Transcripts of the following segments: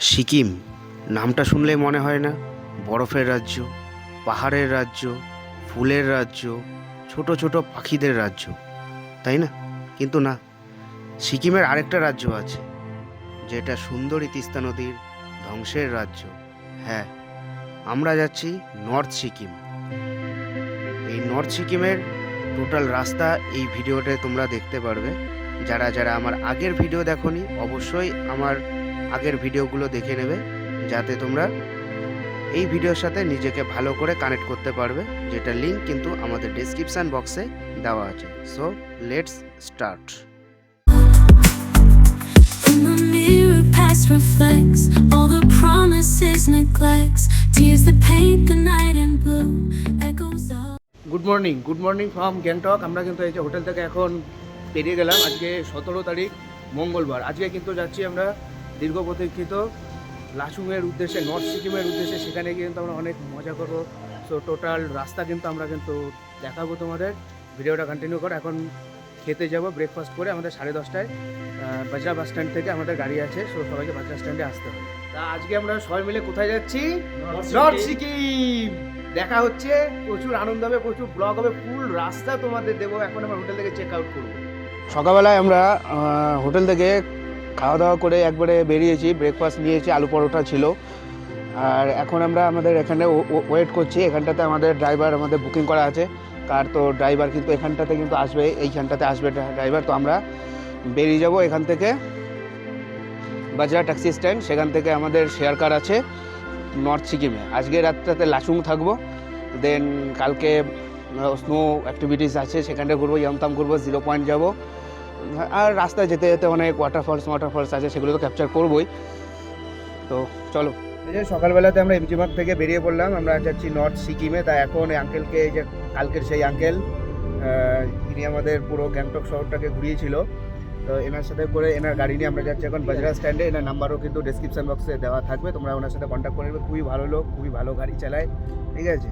সিকিম, নামটা শুনলে মনে হয় না। বরফের রাজ্য, পাহাড়ের রাজ্য, ফুলের রাজ্য, ছোট ছোট পাখিদের রাজ্য, তাই না? কিন্তু না, সিকিমের আরেকটা রাজ্য আছে, যেটা সুন্দরী তিস্তা নদীর ধ্বংসের রাজ্য। হ্যাঁ আমরা যাচ্ছি নর্থ সিকিম। এই নর্থ সিকিমের টোটাল রাস্তা এই ভিডিওতে তোমরা দেখতে পারবে। যারা যারা আমার আগের ভিডিও দেখোনি, অবশ্যই আমার আগের ভিডিওগুলো দেখে নেবে যাতে তোমরা এই ভিডিওর সাথে নিজেকে ভালো করে কানেক্ট করতে পারবে যেটা লিংক কিন্তু আমাদের ডেসক্রিপশন বক্সে দেওয়া আছে। So let's start In the mirror, past reflects all the promises, neglects, tears that paint the night in blue, echoes of. Good morning good morning from Gangtok আমরা কিন্তু এই যে হোটেল থেকে এখন বেরিয়ে গেলাম। আজকে সতেরো তারিখ মঙ্গলবার। আজকে কিন্তু যাচ্ছি আমরা দীর্ঘ প্রতীক্ষিত লাচুংয়ের উদ্দেশ্যে নর্থ সিকিমের উদ্দেশ্যে সেখানে গিয়ে কিন্তু আমরা অনেক মজা করব। সো টোটাল রাস্তা কিন্তু আমরা কিন্তু দেখাবো তোমাদের। ভিডিওটা কন্টিনিউ করো। এখন খেতে যাব ব্রেকফাস্ট করে আমাদের সাড়ে দশটায় বাজরা বাস স্ট্যান্ড থেকে আমাদের গাড়ি আছে। সো সবাইকে বাজরা স্ট্যান্ডে আসতে হবে। তা আজকে আমরা সবাই মিলে কোথায় যাচ্ছি? নর্থ সিকিম দেখা হচ্ছে। প্রচুর আনন্দ হবে প্রচুর ব্লগ হবে ফুল রাস্তা তোমাদের দেবো। এখন আমরা হোটেল থেকে চেক আউট করব। সকালবেলায় আমরা হোটেল থেকে খাওয়া দাওয়া করে একবারে বেরিয়েছি ব্রেকফাস্ট নিয়েছি, আলু পরোটা ছিল। আর এখন আমরা আমাদের এখানে ওয়েট করছি। এখানটাতে আমাদের ড্রাইভার আমাদের বুকিং করা আছে। কার তো ড্রাইভার কিন্তু এখানটাতে কিন্তু আসবে, এইখানটাতে আসবে ড্রাইভার তো আমরা বেরিয়ে যাব এখান থেকে। বাজার ট্যাক্সি স্ট্যান্ড সেখান থেকে আমাদের শেয়ার কার আছে নর্থ সিকিমে। আজকে রাতটাতে লাচুং থাকব। দেন কালকে স্নো অ্যাক্টিভিটিস আছে সেখানে ঘুরবো ইয়ামতাম ঘুরবো জিরো পয়েন্ট যাব। আর রাস্তায় যেতে যেতে অনেক ওয়াটারফলস ওয়াটারফলস আছে সেগুলো তো ক্যাপচার করবোই। তো চলো। এই যে সকালবেলাতে আমরা এমজিমার্গ থেকে বেরিয়ে পড়লাম আমরা যাচ্ছি নর্থ সিকিমে তা এখন এই আঙ্কেলকে এই যে কালকের সেই আঙ্কেল ইনি আমাদের পুরো গ্যাংটক শহরটাকে ঘুরিয়েছিল। তো এনার সাথে করে এনার গাড়ি নিয়ে আমরা যাচ্ছি এখন বাজরা স্ট্যান্ডে এনার নাম্বারও কিন্তু ডেসক্রিপশন বক্সে দেওয়া থাকবে। তোমরা ওনার সাথে কন্ট্যাক্ট করে নেবে। খুবই ভালো লোক খুবই ভালো গাড়ি চালায়। ঠিক আছে?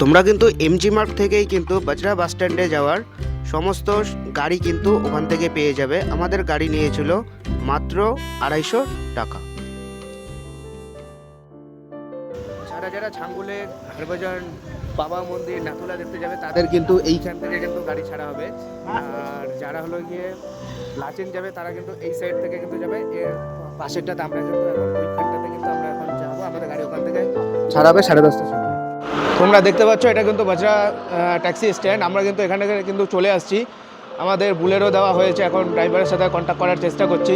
তোমরা কিন্তু এমজি মার্গ থেকেই কিন্তু বাজরা বাস স্ট্যান্ডে যাওয়ার সমস্ত গাড়ি কিন্তু ওখান থেকে পেয়ে যাবে। আমাদের গাড়ি নিয়েছিল মাত্র আড়াইশো টাকা। যারা যারা ছাঙ্গুলে হারবাজার বাবা মন্দির নাথুলা দেখতে যাবে তাদের কিন্তু এইখান থেকে কিন্তু গাড়ি ছাড়া হবে। আর যারা হলো গিয়ে লাচেন যাবে তারা কিন্তু এই সাইড থেকে কিন্তু যাবে। এর পাশেরটাতে আমরা কিন্তু এখন ওইখানটাতে কিন্তু আমরা এখন যাব। আমাদের গাড়ি ওখান থেকে ছাড়াবে সাড়ে দশটার সময়। তোমরা দেখতে পাচ্ছ, এটা কিন্তু বাজরা ট্যাক্সি স্ট্যান্ড আমরা কিন্তু এখানে কিন্তু চলে আসছি। আমাদের বুলেরও দেওয়া হয়েছে, এখন ড্রাইভারের সাথে কন্ট্যাক্ট করার চেষ্টা করছি।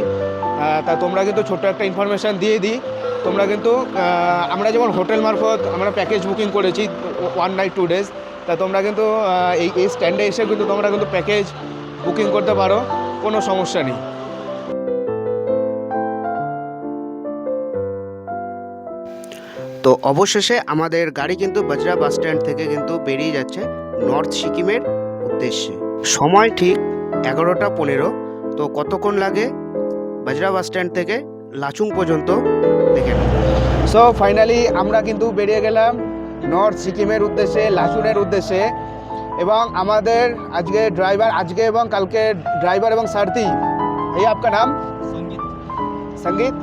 তা তোমরা কিন্তু ছোট্ট একটা ইনফরমেশান দিয়ে দিই। তোমরা কিন্তু আমরা যেমন হোটেল মারফত আমরা প্যাকেজ বুকিং করেছি ওয়ান নাইট টু ডেজ তা তোমরা কিন্তু এই এই স্ট্যান্ডে এসে কিন্তু তোমরা কিন্তু প্যাকেজ বুকিং করতে পারো, কোনো সমস্যা নেই। তো অবশেষে আমাদের গাড়ি কিন্তু বাজরা বাস স্ট্যান্ড থেকে কিন্তু বেরিয়ে যাচ্ছে নর্থ সিকিমের উদ্দেশ্যে। সময় ঠিক এগারোটা পনেরো। তো কতক্ষণ লাগে বাজরা বাস স্ট্যান্ড থেকে? লাচুং পর্যন্ত দেখে সো ফাইনালি আমরা কিন্তু বেরিয়ে গেলাম নর্থ সিকিমের উদ্দেশ্যে লাচুনের উদ্দেশ্যে। এবং আমাদের আজকে ড্রাইভার আজকে এবং কালকে ড্রাইভার এবং সার্থী। এই আপনার নাম? সংগীত। সংগীত?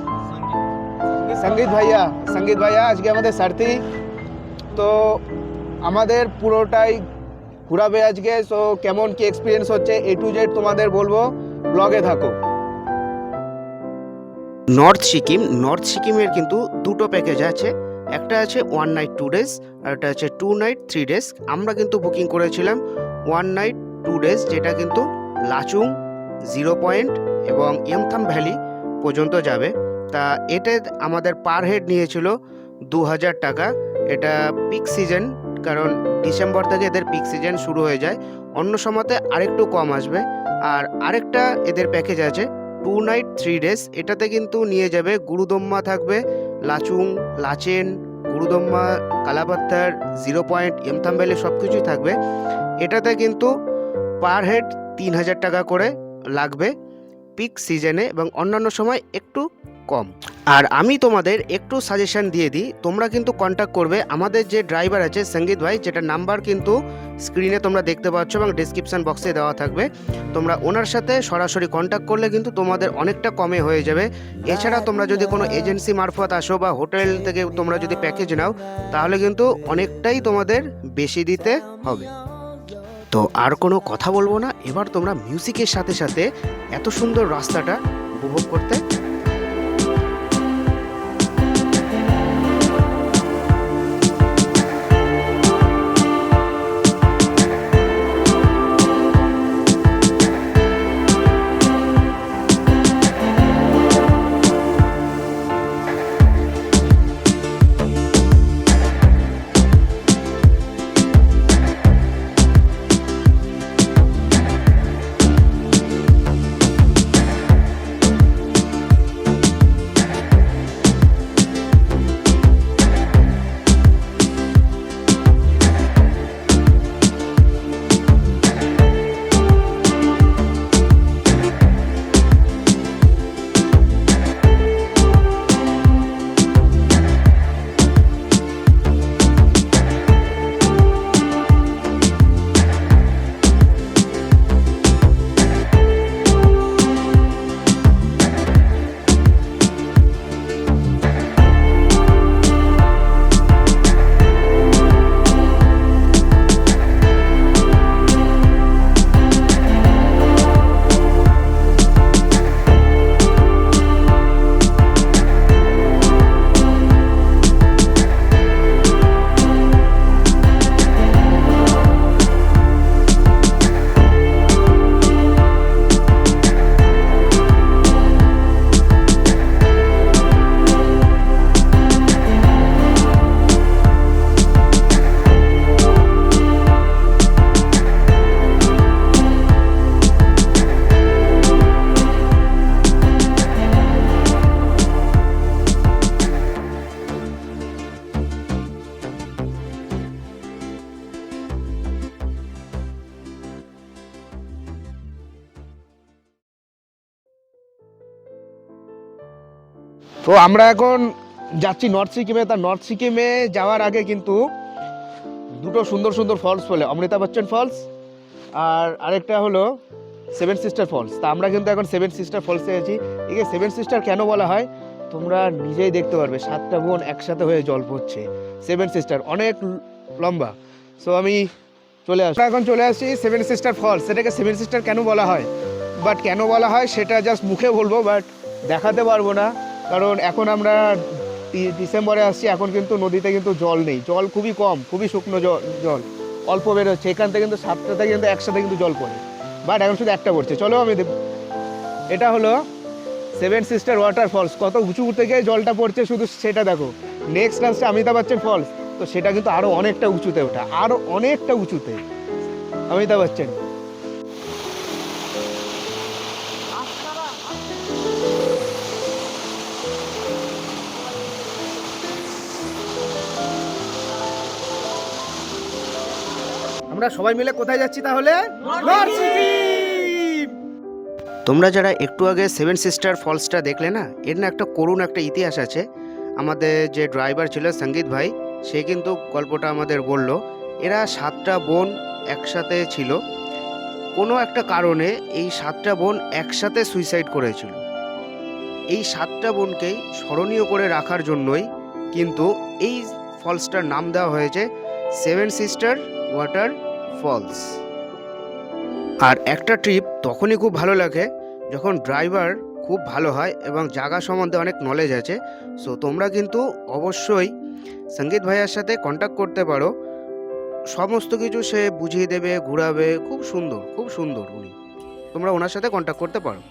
সংগীত ভাইয়া সংগীত ভাইয়া, আজকে আমাদের সারথি। তো আমাদের পুরোটাই ঘুরাবে আজকে সো কেমন কি এক্সপিরিয়েন্স হচ্ছে এ টু জেড তোমাদের বলব ব্লগে থাকো। নর্থ সিকিম নর্থ সিকিমের কিন্তু দুটো প্যাকেজ আছে। একটা আছে ওয়ান নাইট টু ডেজ আর একটা আছে টু নাইট থ্রি ডেজ আমরা কিন্তু বুকিং করেছিলাম ওয়ান নাইট টু ডেজ যেটা কিন্তু লাচুং জিরো পয়েন্ট এবং এমথাম ভ্যালি পর্যন্ত যাবে। তা এতে আমাদের পার হেড নিয়েছিল দু হাজার টাকা। এটা পিক সিজন কারণ ডিসেম্বর থেকে এদের পিক সিজন শুরু হয়ে যায়। অন্য সময়তে আরেকটু কম আসবে। আর আরেকটা এদের প্যাকেজ আছে টু নাইট থ্রি ডেজ এটাতে কিন্তু নিয়ে যাবে গুরুদম্মা থাকবে, Lachung, Lachen, Gurudongmar Kalapatthar zero point Yumthang valley সব কিছুই থাকবে। এটাতে কিন্তু পার হেড তিন হাজার টাকা করে লাগবে। পিক সিজনে এবং অন্যান্য সময় একটু কম। আর আমি তোমাদের একটু সাজেশন দিয়ে দিই, তোমরা কিন্তু কন্ট্যাক্ট করবে। আমাদের যে ড্রাইভার আছে, সংগীত ভাই যেটা নাম্বার কিন্তু স্ক্রিনে তোমরা দেখতে পাচ্ছ এবং ডিসক্রিপশন বক্সে দেওয়া থাকবে। তোমরা ওনার সাথে সরাসরি কন্ট্যাক্ট করলে কিন্তু তোমাদের অনেকটা কমে হয়ে যাবে। এছাড়া তোমরা যদি কোনো এজেন্সি মারফত আসো বা হোটেল থেকে তোমরা যদি প্যাকেজ নাও, তাহলে কিন্তু অনেকটাই তোমাদের বেশি দিতে হবে। তো আর কোনো কথা বলব না। এবার তোমরা মিউজিকের সাথে সাথে এত সুন্দর রাস্তাটা উপভোগ করতে তো আমরা এখন যাচ্ছি নর্থ সিকিমে তা নর্থ সিকিমে যাওয়ার আগে কিন্তু দুটো সুন্দর সুন্দর ফলস বলে, অমৃতা বচ্চন ফলস আর আরেকটা হলো সেভেন সিস্টার ফলস তা আমরা কিন্তু এখন সেভেন সিস্টার ফলসে আছি। একে সেভেন সিস্টার কেন বলা হয়? তোমরা নিজেই দেখতে পারবে, সাতটা বোন একসাথে হয়ে জল পড়ছে সেভেন সিস্টার অনেক লম্বা। সো আমি চলে আসি। এখন চলে আসছি সেভেন সিস্টার ফলস সেটাকে সেভেন সিস্টার কেন বলা হয়? বাট কেন বলা হয় সেটা জাস্ট মুখে বলব বাট দেখাতে পারব না। কারণ এখন আমরা ডিসেম্বরে আসছি, এখন কিন্তু নদীতে কিন্তু জল নেই। জল খুবই কম, খুবই শুকনো জল। অল্প বেরোচ্ছে এখান থেকে কিন্তু সাতটা থেকে কিন্তু একসাথে কিন্তু জল পড়ে। বাট এখন শুধু একটা পড়ছে। চলো আমি এটা হলো সেভেন সিস্টার ওয়াটার ফলস কত উঁচু থেকে জলটা পড়ছে শুধু সেটা দেখো। নেক্সট আসছে অমিতাভ বচ্চন ফলস তো সেটা কিন্তু আরও অনেকটা উঁচুতে ওঠা। আরও অনেকটা উঁচুতে। অমিতাভ বচ্চন আমরা সবাই মিলে কোথায় যাচ্ছি তাহলে? তোমরা যারা একটু আগে সেভেন সিস্টার ফলসটা দেখলে না, এর না একটা করুণ একটা ইতিহাস আছে। আমাদের যে ড্রাইভার ছিল সংগীত ভাই, সে কিন্তু গল্পটা আমাদের বলল, এরা সাতটা বোন একসাথে ছিল। কোনো একটা কারণে এই সাতটা বোন একসাথে সুইসাইড করেছিল। এই সাতটা বোনকেই স্মরণীয় করে রাখার জন্যই কিন্তু এই ফলসটার নাম দেওয়া হয়েছে সেভেন সিস্টার ওয়াটার ফলস আর একটা ট্রিপ তখনই খুব ভালো লাগে যখন ড্রাইভার খুব ভালো হয় এবং জায়গা সম্বন্ধে অনেক নলেজ আছে। সো তোমরা কিন্তু অবশ্যই সংগীত ভাইয়ার সাথে কন্ট্যাক্ট করতে পারো। সমস্ত কিছু সে বুঝিয়ে দেবে, ঘুরাবে, খুব সুন্দর খুব সুন্দর উনি। তোমরা ওনার সাথে কন্ট্যাক্ট করতে পারো।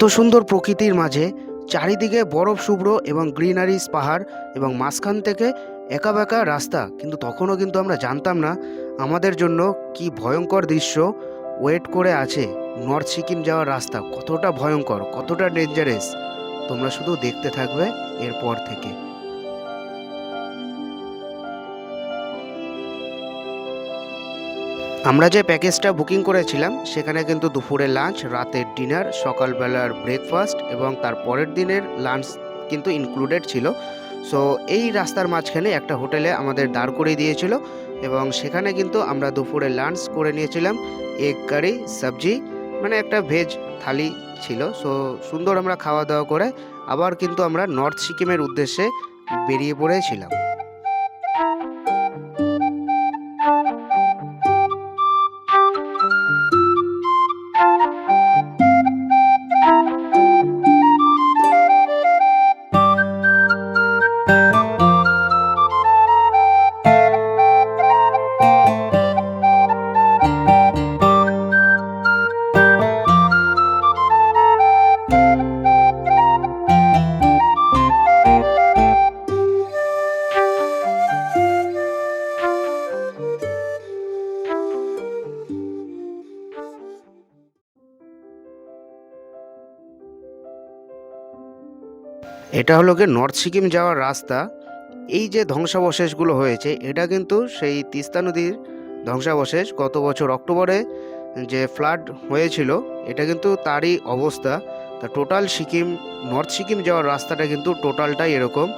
এত সুন্দর প্রকৃতির মাঝে চারিদিকে বরফ শুভ্র এবং গ্রিনারিস পাহাড় এবং মাঝখান থেকে একা বেঁকা রাস্তা, কিন্তু তখনও কিন্তু আমরা জানতাম না আমাদের জন্য কি ভয়ঙ্কর দৃশ্য। ওয়েট করে আছে নর্থ সিকিম যাওয়ার রাস্তা, কতটা ভয়ঙ্কর, কতটা ডেঞ্জারাস তোমরা শুধু দেখতে থাকবে এরপর থেকে। আমরা যে প্যাকেজটা বুকিং করেছিলাম, সেখানে কিন্তু দুপুরে লাঞ্চ রাতের ডিনার সকালবেলার ব্রেকফাস্ট এবং তার পরের দিনের লাঞ্চ কিন্তু ইনক্লুডেড ছিল। সো এই রাস্তার মাঝখানে একটা হোটেলে আমাদের দাঁড় করিয়ে দিয়েছিল এবং সেখানে কিন্তু আমরা দুপুরে লাঞ্চ করে নিয়েছিলাম। এগ কারি, সবজি মানে একটা ভেজ থালি ছিল। সো সুন্দর আমরা খাওয়া দাওয়া করে আবার কিন্তু আমরা নর্থ সিকিমের উদ্দেশ্যে বেরিয়ে পড়েছিলাম। এটা হলো গিয়ে নর্থ সিকিম যাওয়ার রাস্তা। এই যে ধ্বংসাবশেষগুলো হয়েছে, এটা কিন্তু সেই তিস্তা নদীর ধ্বংসাবশেষ গত বছর অক্টোবরে যে ফ্লাড হয়েছিল, এটা কিন্তু তারই অবস্থা। তা টোটাল সিকিম নর্থ সিকিম যাওয়ার রাস্তাটা কিন্তু টোটালটাই এরকম।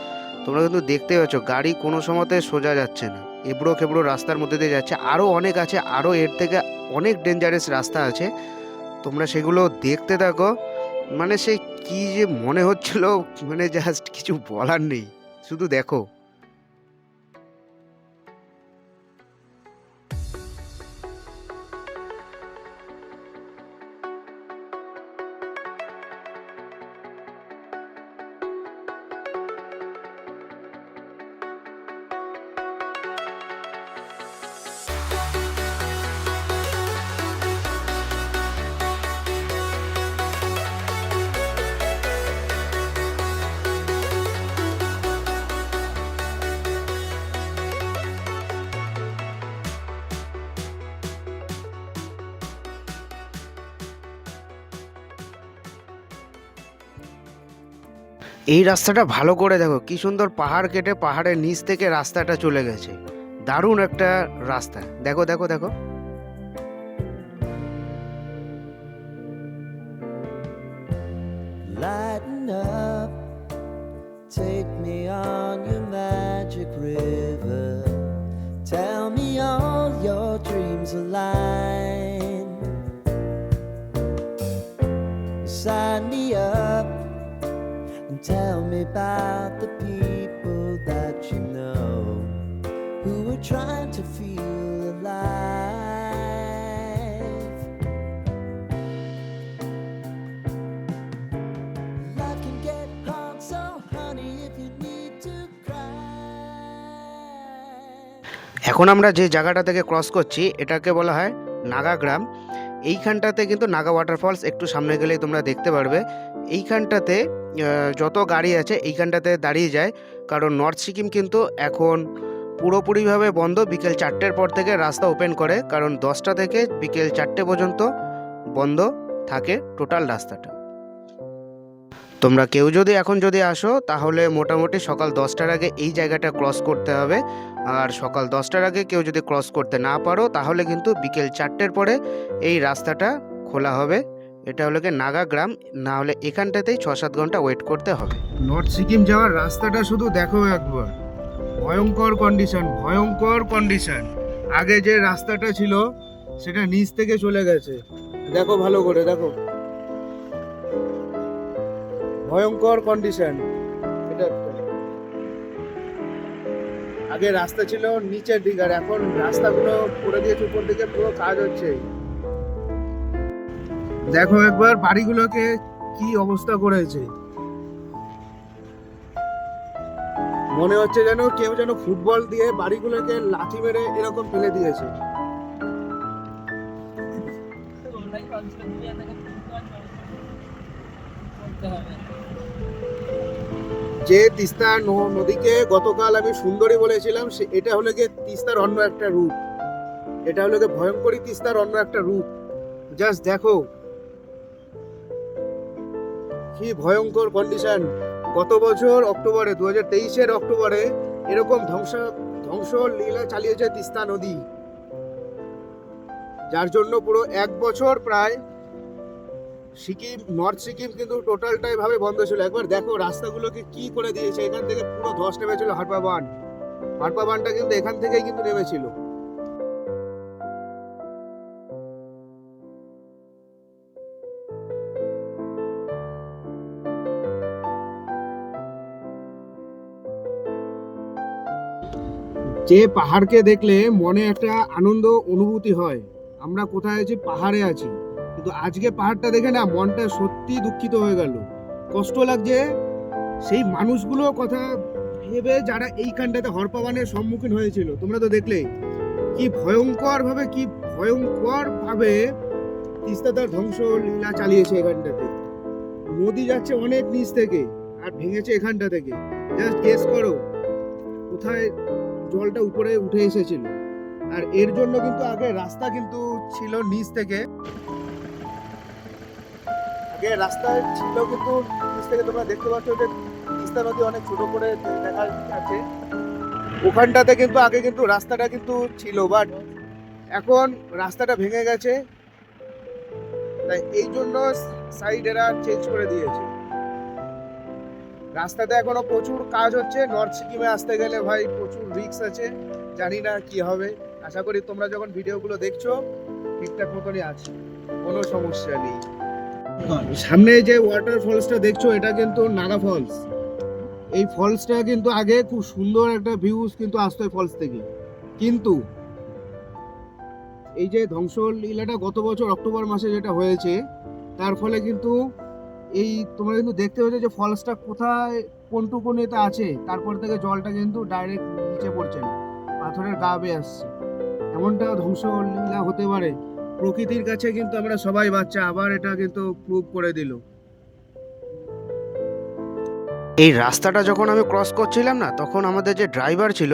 তোমরা কিন্তু দেখতে পাচ্ছ, গাড়ি কোনো সময়তে সোজা যাচ্ছে না। এবড়ো খেবড়ো রাস্তার মধ্যে দিয়ে যাচ্ছে। আরও অনেক আছে, আরও এর থেকে অনেক ডেঞ্জারাস রাস্তা আছে। তোমরা সেগুলো দেখতে থাকো। মানে সে কি যে মনে হচ্ছিল মানে জাস্ট কিছু বলার নেই। শুধু দেখো। এই রাস্তাটা ভালো করে দেখো, কি সুন্দর পাহাড় কেটে পাহাড়ের নিচ থেকে রাস্তাটা চলে গেছে। দারুণ একটা রাস্তা। দেখো দেখো দেখো। এখন আমরা যে জায়গাটা থেকে ক্রস করছি, এটাকে বলা হয় নাগা গ্রাম এইখানটাতে কিন্তু নাগা ওয়াটারফলস একটু সামনে গেলেই তোমরা দেখতে পারবে। এইখানটাতে যত গাড়ি আছে, এইখানটাতে দাঁড়িয়ে যায়। কারণ নর্থ সিকিম কিন্তু এখন পুরোপুরিভাবে বন্ধ। বিকেল চারটের পর থেকে রাস্তা ওপেন করে। কারণ দশটা থেকে বিকেল চারটে পর্যন্ত বন্ধ থাকে টোটাল রাস্তাটা। তোমরা কেউ যদি এখন যদি আসো, তাহলে মোটামুটি সকাল দশটার আগে এই জায়গাটা ক্রস করতে হবে। আর সকাল দশটার আগে কেউ যদি ক্রস করতে না পারো, তাহলে কিন্তু বিকেল চারটের পরে এই রাস্তাটা খোলা হবে। এটা হলো নাগা গ্রাম, না হলে এখানটাতেই ছ সাত ঘণ্টা ওয়েট করতে হবে। নর্থ সিকিম যাওয়ার রাস্তাটা শুধু দেখো একবার। ভয়ঙ্কর কন্ডিশন ভয়ঙ্কর কন্ডিশন আগে যে রাস্তাটা ছিল, সেটা নিচ থেকে চলে গেছে। দেখো ভালো করে, দেখো। ভয়ঙ্কর কন্ডিশন এটা আগে রাস্তা ছিল নিচের দিকে, আর এখন রাস্তাগুলো করে দিয়েছে উপর দিকে, পুরো কাজ হচ্ছে। দেখো একবার বাড়িগুলোকে কি অবস্থা করেছে। মনে হচ্ছে যেন কেউ যেন ফুটবল দিয়ে বাড়িগুলোকে লাঠি মেরে এরকম ফেলে দিয়েছে। যে তিস্তা নদীকে গতকাল আমি সুন্দরী বলেছিলাম, সে এটা হলো গিয়ে তিস্তার অন্য একটা রূপ। এটা হলো গিয়ে ভয়ঙ্করী তিস্তার অন্য একটা রূপ। জাস্ট দেখো। কি ভয়ঙ্কর কন্ডিশন গত বছর অক্টোবরে দু হাজার তেইশের অক্টোবরে এরকম ধ্বংস ধ্বংস লীলা চালিয়েছে তিস্তা নদী। যার জন্য পুরো এক বছর প্রায় সিকিম, নর্থ সিকিম কিন্তু টোটালটাই ভাবে বন্ধ ছিল। একবার দেখো রাস্তাগুলোকে কি করে দিয়েছে। এখান থেকে পুরো ধস নেমেছিল হারপা বান। হারপা বানটা কিন্তু এখান থেকেই কিন্তু নেমেছিল। যে পাহাড়কে দেখলে মনে একটা আনন্দ, অনুভূতি হয়। আমরা কোথায় আছি? পাহাড়ে আছি। কিন্তু আজকে পাহাড়টা দেখে না মনটা সত্যি দুঃখিত হয়ে গেল। কষ্ট লাগছে। সেই মানুষগুলোর কথা ভেবে যারা এইখানটাতে হরপাবানের সম্মুখীন হয়েছিল, তোমরা তো দেখলে, কি ভয়ঙ্কর ভাবে কি ভয়ঙ্কর ভাবে তিস্তা তার ধ্বংস লীলা চালিয়েছে এখানটাতে নদী যাচ্ছে অনেক নিচ থেকে আর ভেঙেছে এখানটা থেকে। জাস্ট গেস করো, কোথায় জলটা উপরে উঠে এসেছিল। আর এর জন্য কিন্তু আগে রাস্তা কিন্তু ছিল নিচ থেকে। আগে রাস্তায় ছিল কিন্তু নিচ থেকে তোমরা দেখতে পাচ্ছ যে তিস্তা নদী অনেক ছোট করে দেখা যাচ্ছে। ওখানটাতে কিন্তু আগে কিন্তু রাস্তাটা কিন্তু ছিল বাট এখন রাস্তাটা ভেঙে গেছে। তাই এই জন্য সাইড এরা চেঞ্জ করে দিয়েছে। রাস্তাতে এখনও প্রচুর কাজ হচ্ছে। নর্থ সিকিমে আসতে গেলে ভাই প্রচুর রিক্স আছে। জানি না কি হবে। আশা করি তোমরা যখন ভিডিওগুলো দেখছ, ঠিকঠাক মতনই আছে। কোনো সমস্যা নেই। সামনে যে ওয়াটার ফলসটা দেখছ, এটা কিন্তু নাগা ফলস এই ফলসটা কিন্তু আগে খুব সুন্দর একটা ভিউজ কিন্তু আসতো ফলস থেকে। কিন্তু এই যে ধ্বংস লীলাটা গত বছর অক্টোবর মাসে যেটা হয়েছে, তার ফলে কিন্তু এই তোমরা কিন্তু দেখতে পাচ্ছ যে ফলসটা কোথায় কোনটুকুনিতে আছে। তারপর থেকে জলটা কিন্তু ডাইরেক্ট নিচে পড়ছে না, পাথরের গা বেয়ে আসছে। এমনটা ধ্বংস লীলা হতে পারে। প্রকৃতির কাছে কিন্তু আমরা সবাই বাচ্চা, আবার এটা কিন্তু প্রুভ করে দিল। এই রাস্তাটা যখন আমি ক্রস করছিলাম না, তখন আমাদের যে ড্রাইভার ছিল,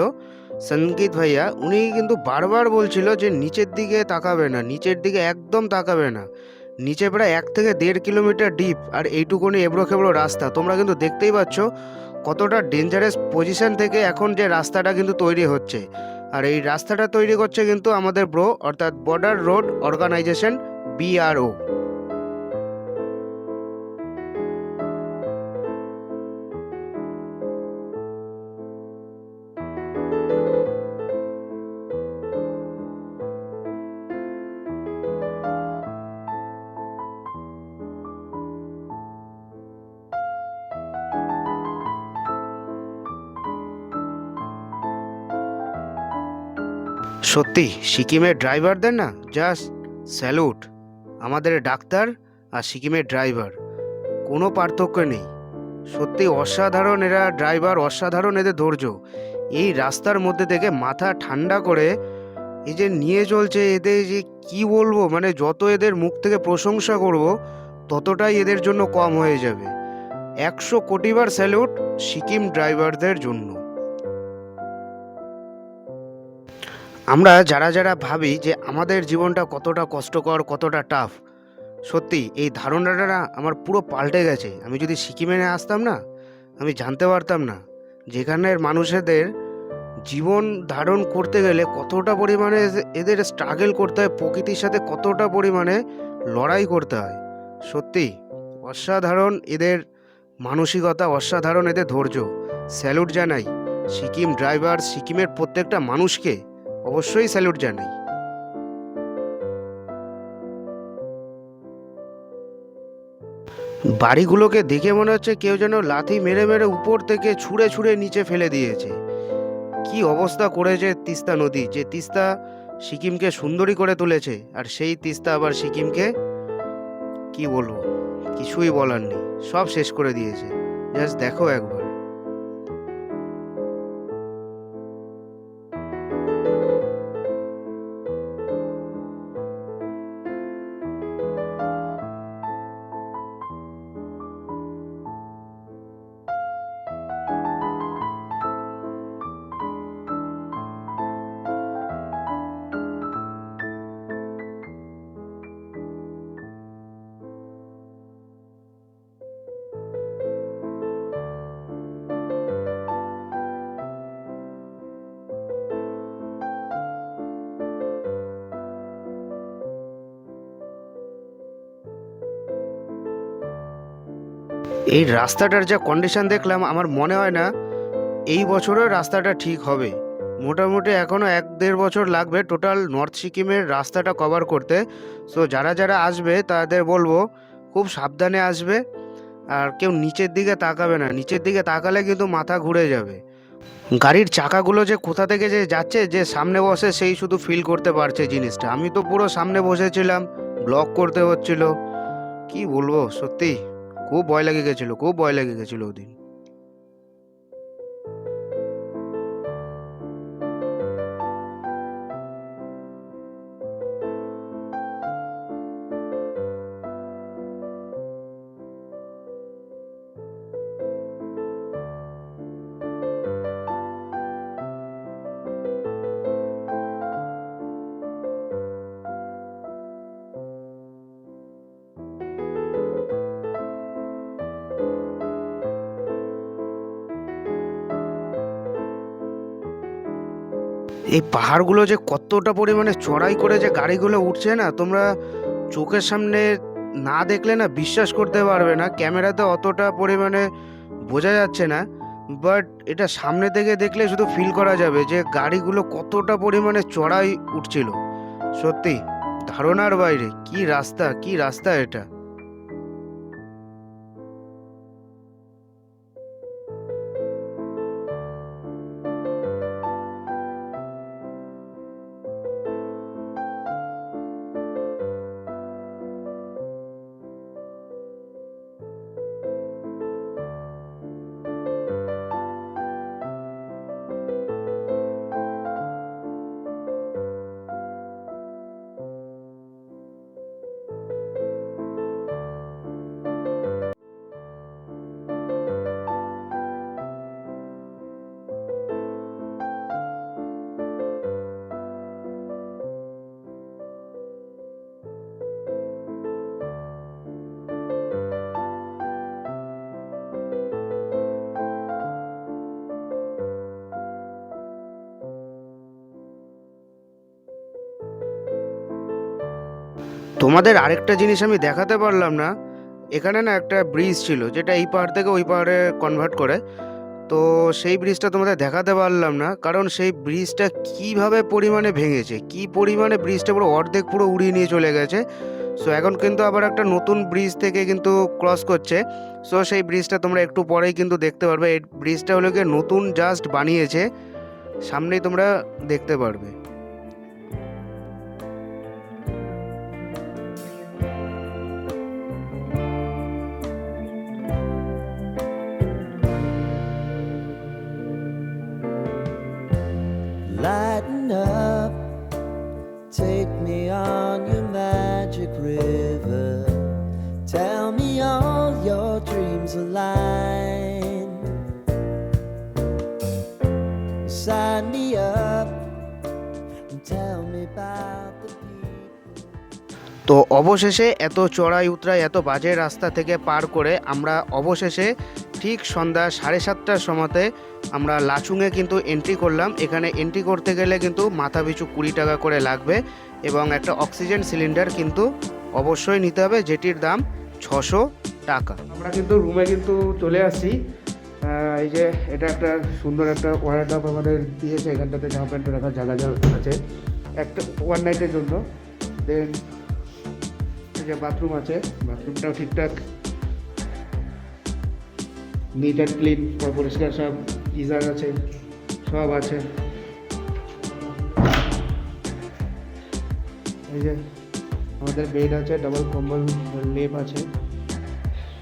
সংগীত ভাইয়া, উনি কিন্তু বারবার বলছিল যে নিচের দিকে তাকাবে না, নিচের দিকে একদম তাকাবে না। নিচে প্রায় এক থেকে দেড় কিলোমিটার ডিপ আর এইটুকুনি এবড়ো খেবড়ো রাস্তা। তোমরা কিন্তু দেখতেই পাচ্ছ কতটা ডেঞ্জারাস পজিশন থেকে এখন যে রাস্তাটা কিন্তু তৈরি হচ্ছে। আর এই রাস্তাটা তৈরি করছে কিন্তু আমাদের ব্রো অর্থাৎ বর্ডার রোড অর্গানাইজেশন বিআরও সত্যি, সিকিমের ড্রাইভারদের না? Just salute. আমাদের ডাক্তার আর সিকিমের ড্রাইভার। কোনো পার্থক্য নেই। সত্যি অসাধারণ এরা ড্রাইভার, অসাধারণ এদের ধৈর্য। এই রাস্তার মধ্যে থেকে মাথা ঠান্ডা করে এই যে নিয়ে চলছে এদের যে কি বলব? মানে যত এদের মুখ থেকে প্রশংসা করব, ততটাই এদের জন্য কম হয়ে যাবে। একশো কোটিবার স্যালুট সিকিম ড্রাইভারদের জন্য। আমরা যারা যারা ভাবি যে আমাদের জীবনটা কতটা কষ্টকর, কতটা টাফ সত্যি এই ধারণাটা না আমার পুরো পাল্টে গেছে। আমি যদি সিকিমে আসতাম না, আমি জানতে পারতাম না যেখানের মানুষেদের জীবন ধারণ করতে গেলে কতটা পরিমাণে এদে- এদের স্ট্রাগল করতে হয়, প্রকৃতির সাথে কতটা পরিমাণে লড়াই করতে হয়। সত্যি অসাধারণ এদের মানসিকতা, অসাধারণ এদের ধৈর্য। স্যালুট জানাই, সিকিম ড্রাইভার, সিকিমের প্রত্যেকটা মানুষকে অবশ্যই স্যালুট জানাই বাড়িগুলোকে দেখে মনে হচ্ছে কেউ যেন লাথি মেরে মেরে উপর থেকে ছুঁড়ে ছুঁড়ে নিচে ফেলে দিয়েছে। কি অবস্থা করেছে তিস্তা নদী, যে তিস্তা সিকিমকে সুন্দরী করে তুলেছে, আর সেই তিস্তা আবার সিকিমকে কি বলব, কিছুই বলার নেই, সব শেষ করে দিয়েছে। জাস্ট দেখো একবার। এই রাস্তাটার যা কন্ডিশন দেখলাম, আমার মনে হয় না এই বছরও রাস্তাটা ঠিক হবে। মোটামুটি এখনও এক দেড় বছর লাগবে টোটাল নর্থ সিকিমের রাস্তাটা কভার করতে। সো যারা যারা আসবে, তাদের বলব, খুব সাবধানে আসবে। আর কেউ নিচের দিকে তাকাবে না। নিচের দিকে তাকালে কিন্তু মাথা ঘুরে যাবে। গাড়ির চাকাগুলো যে কোথা থেকে যে যাচ্ছে, যে সামনে বসে, সেই শুধু ফিল করতে পারছে জিনিসটা। আমি তো পুরো সামনে বসেছিলাম ব্লক করতে হচ্ছিল। কি বলব সত্যি খুব ভয় লেগে গেছিল খুব ভয় লেগে গেছিল ওদিন। এই পাহাড়গুলো যে কতটা পরিমাণে চড়াই করে যে গাড়িগুলো উঠছে না, তোমরা চোখের সামনে না দেখলে না বিশ্বাস করতে পারবে না, ক্যামেরাতে অতটা পরিমাণে বোঝা যাচ্ছে না বাট এটা সামনে থেকে দেখলে শুধু ফিল করা যাবে যে গাড়িগুলো কতটা পরিমাণে চড়াই উঠছিল। সত্যি, ধারণার বাইরে, কি রাস্তা কি রাস্তা এটা? তোমাদের আরেকটা জিনিস আমি দেখাতে পারলাম না। এখানে না একটা ব্রিজ ছিল, যেটা এই পাহাড় থেকে ওই পাহাড়ে কনভার্ট করে। তো সেই ব্রিজটা তোমাদের দেখাতে পারলাম না, কারণ সেই ব্রিজটা কীভাবে পরিমাণে ভেঙেছে? কি পরিমাণে ব্রিজটা পুরো অর্ধেক পুরো উড়িয়ে নিয়ে চলে গেছে? সো এখন কিন্তু আবার একটা নতুন ব্রিজ থেকে কিন্তু ক্রস করছে। সো সেই ব্রিজটা তোমরা একটু পরেই কিন্তু দেখতে পারবে। এই ব্রিজটা হলো গিয়ে নতুন জাস্ট বানিয়েছে। সামনেই তোমরা দেখতে পারবে। তো অবশেষে এত চড়াই উতরাই এত বাজে রাস্তা থেকে পার করে আমরা অবশেষে ঠিক সন্ধ্যা সাড়ে সাতটার সময়তে আমরা লাচুংয়ে কিন্তু এন্ট্রি করলাম। এখানে এন্ট্রি করতে গেলে কিন্তু মাথা পিছু কুড়ি টাকা করে লাগবে এবং একটা অক্সিজেন সিলিন্ডার কিন্তু অবশ্যই নিতে হবে যেটির দাম ছশো টাকা। আমরা কিন্তু রুমে কিন্তু চলে আহ, এই যে এটা একটা সুন্দর একটা ওয়ার্ডাপ আমাদের দিয়েছে এখানটাতে জামা প্যান্ট রাখার জায়গা আছে। একটা ওয়ান নাইটের জন্য। দেন যে বাথরুম আছে। বাথরুমটাও ঠিকঠাক। নিট অ্যান্ড ক্লিন পরিষ্কার সব গিজার আছে, সব আছে। এই যে, আমাদের বেড আছে ডাবল কম্বল লেপ আছে।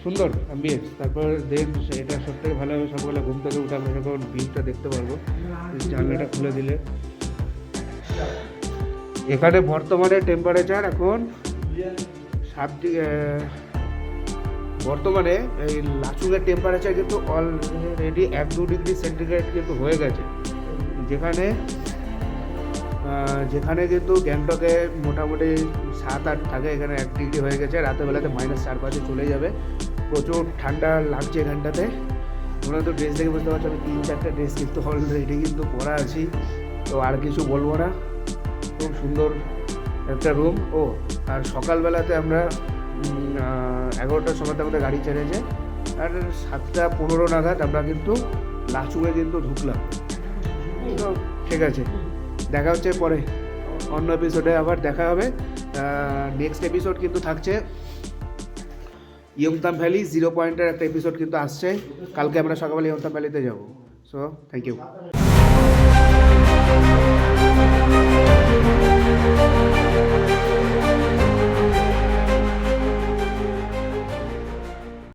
সুন্দর অ্যাম্বিয়েন্স তারপর দেখ এটা সব থেকে ভালো হবে, সকালবেলা ঘুম থেকে উঠে আমরা যখন ভিউটা দেখতে পারব জানলাটা খুলে দিলে। এখানে বর্তমানে টেম্পারেচার এখন বর্তমানে এই লাচুংয়ের টেম্পারেচার কিন্তু অলরেডি এক দু ডিগ্রি সেন্টিগ্রেড কিন্তু হয়ে গেছে। যেখানে যেখানে কিন্তু গ্যাংটকে মোটামুটি সাত আট থাকে, এখানে এক ডিগ্রি হয়ে গেছে। রাতের বেলাতে মাইনাস চার পাঁচে চলে যাবে। প্রচুর ঠান্ডা লাগছে এখানটাতে। তোমরা তো ড্রেস দেখে বুঝতে পারছ, আমি তিন চারটে ড্রেস কিন্তু অলরেডি কিন্তু পরা আছি। তো আর কিছু বলব না। খুব সুন্দর একটা রুম ও, আর সকালবেলাতে আমরা এগারোটার সময় আমাদের গাড়ি ছেড়েছে, আর সাতটা পনেরো নাগাদ আমরা কিন্তু লাচুঙে কিন্তু ঢুকলাম। তো ঠিক আছে, দেখা হচ্ছে পরে, অন্য এপিসোডে আবার দেখা হবে নেক্সট এপিসোড কিন্তু থাকছে ইয়ংতাম ভ্যালি জিরো পয়েন্টের একটা এপিসোড কিন্তু আসছে, কালকে আমরা সকালবেলা ইয়ংতাম ভ্যালিতে যাব। So thank you